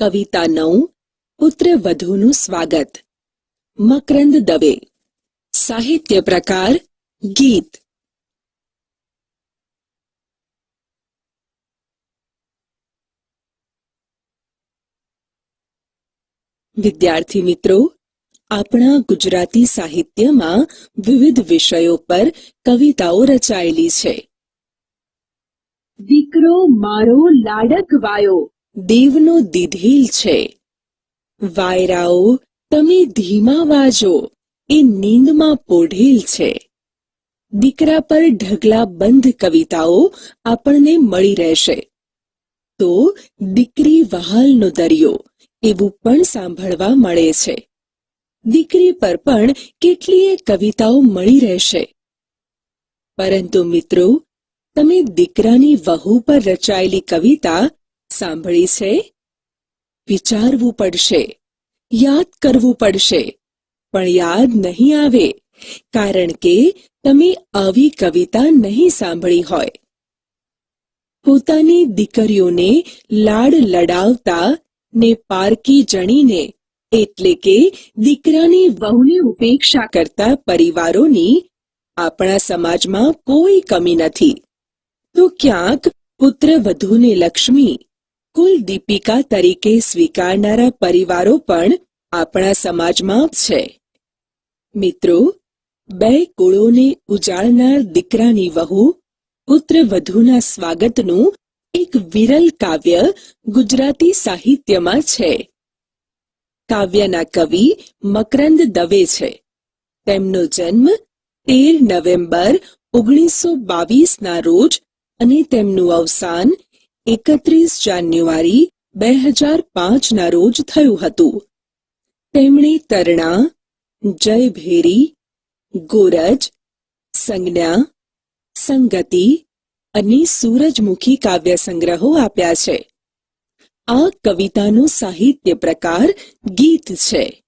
કવિતા નવ, પુત્ર વધુનું સ્વાગત. મકરંદ દવે. સાહિત્ય પ્રકાર, ગીત. વિદ્યાર્થી મિત્રો, આપણા ગુજરાતી સાહિત્યમાં વિવિધ વિષયો પર કવિતાઓ રચાયેલી છે. દીકરો, મારો લાડક વાયો દેવનો દીધેલ છે. વાયરાઓ, તમે ધીમા વાજો, એ નીંદમાં પોઢેલ છે. દીકરા પર ઢગલા બંધ કવિતાઓ આપણને મળી રહેશે. તો દીકરી વહાલનો દરિયો, એવું પણ સાંભળવા મળે છે. દીકરી પર પણ કેટલીય કવિતાઓ મળી રહેશે. પરંતુ મિત્રો, તમે દીકરાની વહુ પર રચાયેલી કવિતા સાંભળી છે? વિચારવું પડશે. યાદ કરવું પડશે. પણ યાદ નહીં આવે, કારણ કે તમે આવી કવિતા નહીં સાંભળી હોય. પોતાની દીકરીઓને લાડ લડાવતા ને પારકી જણીને એટલે કે દીકરાની વહુની ઉપેક્ષા કરતા પરિવારોની આપણા સમાજમાં કોઈ કમી નથી. તો ક્યાંક પુત્ર વધુને લક્ષ્મી કુલ દીપિકા તરીકે સ્વીકારનારા પરિવારો પણ આપણા સમાજમાં છે. મિત્રો, બે કુળોને ઉજાળનાર દીકરાની વહુ, પુત્ર વધુના સ્વાગતનું એક વિરલ કાવ્ય ગુજરાતી સાહિત્યમાં છે. કાવ્યના કવિ મકરંદ દવે છે. તેમનો જન્મ તેર નવેમ્બર ઓગણીસો બાવીસના રોજ અને તેમનું અવસાન એકત્રીસ જાન્યુઆરી બે હજાર પાંચના રોજ થયું હતું. તેમણે તરણા જય ભેરી ગોરજ, સંજ્ઞા, સંગતિ અને સૂરજમુખી કાવ્ય સંગ્રહો આપ્યા છે. આ કવિતાનો સાહિત્ય પ્રકાર ગીત છે.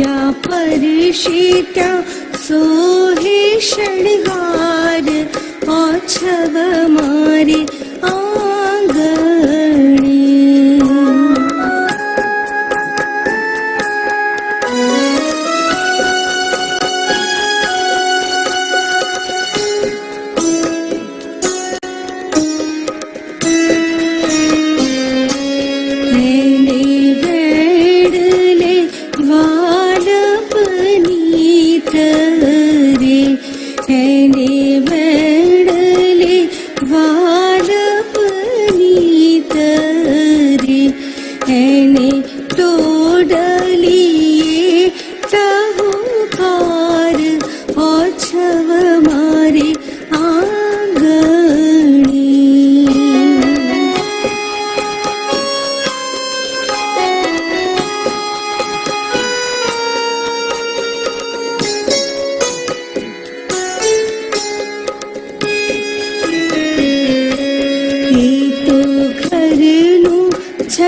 ीत सोहे आ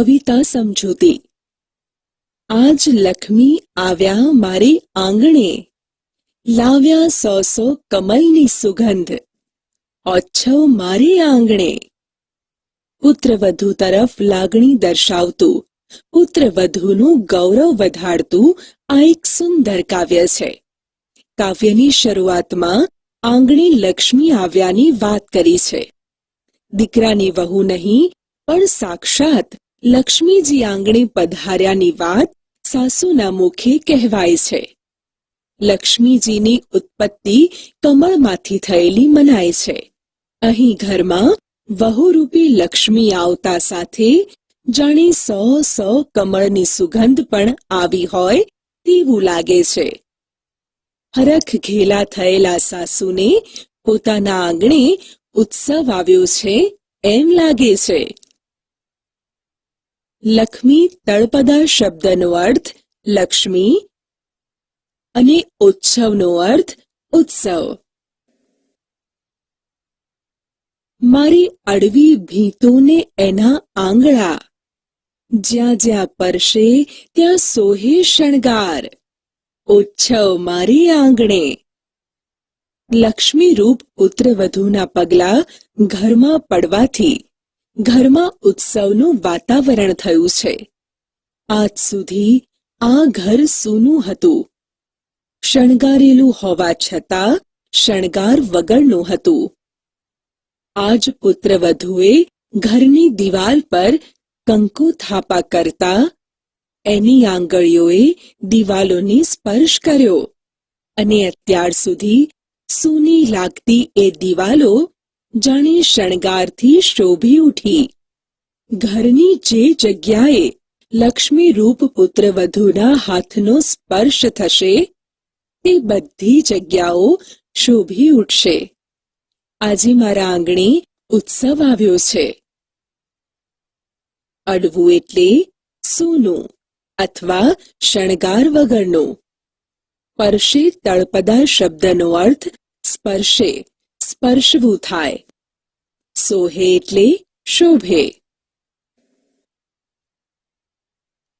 કવિતા સમજૂતી. આજ લક્ષ્મી આવ્યા મારે આંગણે. લાવ્યા સો સો કમલની સુગંધ. ઓછવ મારે આંગણે. પુત્રવધુ તરફ લાગણી દર્શાવતું. પુત્રવધુનું ગૌરવ વધારતું આ એક સુંદર કાવ્ય છે. કાવ્યની શરૂઆતમાં આંગણે લક્ષ્મી આવ્યાની વાત કરી છે. દીકરાની વહુ નહીં, પણ સાક્ષાત લક્ષ્મીજી આંગણે પધાર્યાની વાત સાસુના મુખે કહેવાય છે. લક્ષ્મીજીની ઉત્પત્તિ કમળમાંથી થયેલી મનાય છે. અહીં ઘરમાં વહુરૂપી લક્ષ્મી આવતા સાથે જાણે સો સો કમળની સુગંધ પણ આવી હોય તેવું લાગે છે. હરખ ઘેલા થયેલા સાસુને પોતાના આંગણે ઉત્સવ આવ્યો છે એમ લાગે છે. લક્ષ્મી તળપદા શબ્દનો અર્થ લક્ષ્મી અને ઉત્સવનો અર્થ ઉત્સવ. મારી અડવી ભીતોને એના આંગળા. જ્યાં જ્યાં પરશે ત્યાં સોહે શણગાર. ઉત્સવ મારી આંગણે. લક્ષ્મી રૂપ પુત્રવધુના પગલા ઘરમાં પડવાથી ઘરમાં ઉત્સવનું વાતાવરણ થયું છે. આજ સુધી આ ઘર સૂનું હતું. શણગારેલું હોવા છતાં શણગાર વગરનું હતું. આજ પુત્રવધુએ ઘરની દિવાલ પર કંકુ થાપા કરતા એની આંગળીઓએ દિવાલોને સ્પર્શ કર્યો અને અત્યાર સુધી સૂની લાગતી એ દિવાલો જાણે શણગારથી શોભી ઉઠી. ઘરની જે જગ્યાએ લક્ષ્મી રૂપ પુત્રવધુના હાથનો સ્પર્શ થશે, તે બધી જગ્યાઓ શોભી ઉઠશે. આજે મારા આંગણે ઉત્સવ આવ્યો છે. અડવું એટલે સૂનું અથવા શણગાર વગરનું. પરશે તળપદા શબ્દનો અર્થ સ્પર્શે. સ્પર્શવું થાય. સોહે એટલે શોભે.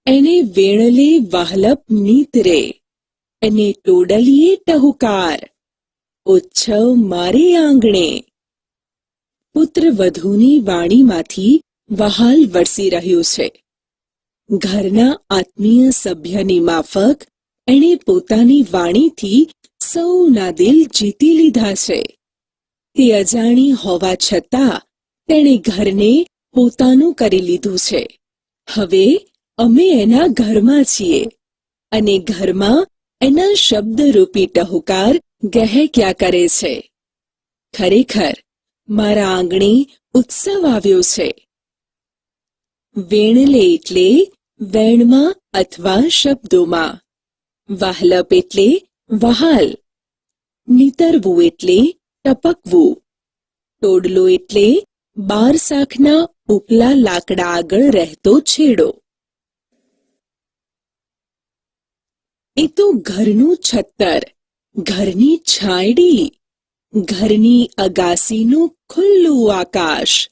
એને વેણલે વાહલપ નીતરે એને ટોડલીએ ટહુકાર. ઉચ્છવ મારે આંગણે. પુત્ર વધુની વાણીમાંથી વહાલ વરસી રહ્યું છે. ઘરના આત્મીય સભ્યની માફક એણે પોતાની વાણીથી સૌના દિલ જીતી લીધા છે. તે અજાણી હોવા છતાં તેણે ઘરને પોતાનું કરી લીધું છે. હવે અમે એના ઘરમાં છીએ અને ઘરમાં એના શબ્દરૂપી ટહુકાર ગહેક્યા કરે છે. ખરેખર, મારા આંગણે ઉત્સવ આવ્યો છે. વેણલે એટલે વેણમાં અથવા શબ્દોમાં. વાહલપ એટલે વહાલ. નીતરવું એટલે ટપકવું. ટોડલો એટલે બાર શાખના ઉપલા લાકડા આગળ રહેતો છેડો. એ તો ઘરનું છત્તર, ઘરની છાંયડી, ઘરની અગાસીનું ખુલ્લું આકાશ.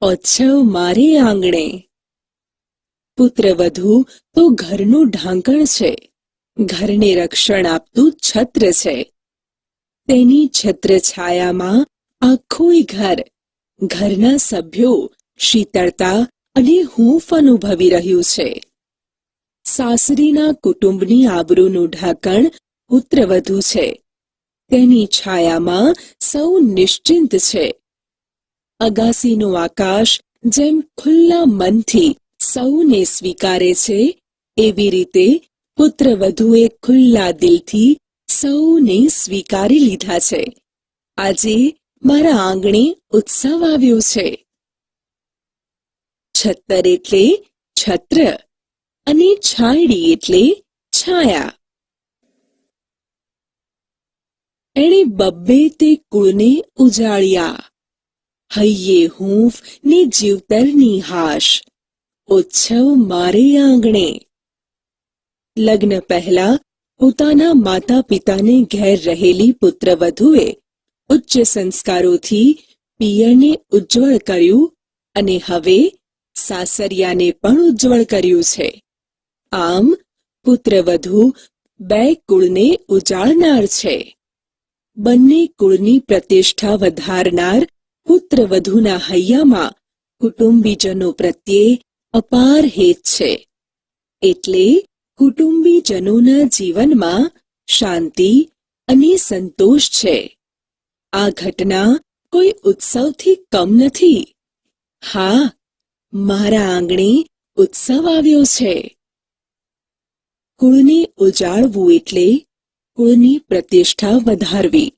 ઓછવ મારે આંગણે. પુત્રવધુ તો ઘરનું ઢાંકણ છે, ઘરને રક્ષણ આપતું છત્ર છે. તેની છત્ર છાયામાં આખું ઘર, ઘરના સભ્યો શીતળતા અને હૂંફ અનુભવી રહ્યું છે. સાસરીના કુટુંબની આબરૂનું ઢાંકણ પુત્રવધુ છે. તેની છાયામાં સૌ નિશ્ચિંત છે. અગાસીનું આકાશ જેમ ખુલ્લા મનથી સૌને સ્વીકારે છે, એવી રીતે પુત્રવધુએ ખુલ્લા દિલથી સૌને સ્વીકારી લીધા છે. આજે મારા આંગણે ઉત્સવ આવ્યો છે. છત્તર એટલે છત્ર અને છાયડી એટલે છાયા. એણે બબ્બે તે કુળને ઉજાળ્યા. હૈયે હૂંફ ને જીવતર હાશ. ઉત્સવ મારે આંગણે. લગ્ન પહેલા પોતાના માતા પિતાને ઘેર રહેલી પુત્રવધુએ ઉચ્ચ સંસ્કારોથી પિયરને ઉજ્જવળ કર્યું અને હવે સાસરિયાને પણ ઉજ્જવળ કર્યું છે. આમ, પુત્રવધુ બે કુળને ઉજાળનાર છે. બંને કુળની પ્રતિષ્ઠા વધારનાર પુત્રવધુના હૈયામાં કુટુંબીજનો પ્રત્યે અપાર હેત છે. એટલે કુટુંબીજનોના જીવનમાં શાંતિ અને સંતોષ છે. આ ઘટના કોઈ ઉત્સવથી કમ નથી. હા, મારા આંગણે ઉત્સવ આવ્યો છે. કુળને ઉજાળવું એટલે કુળની પ્રતિષ્ઠા વધારવી.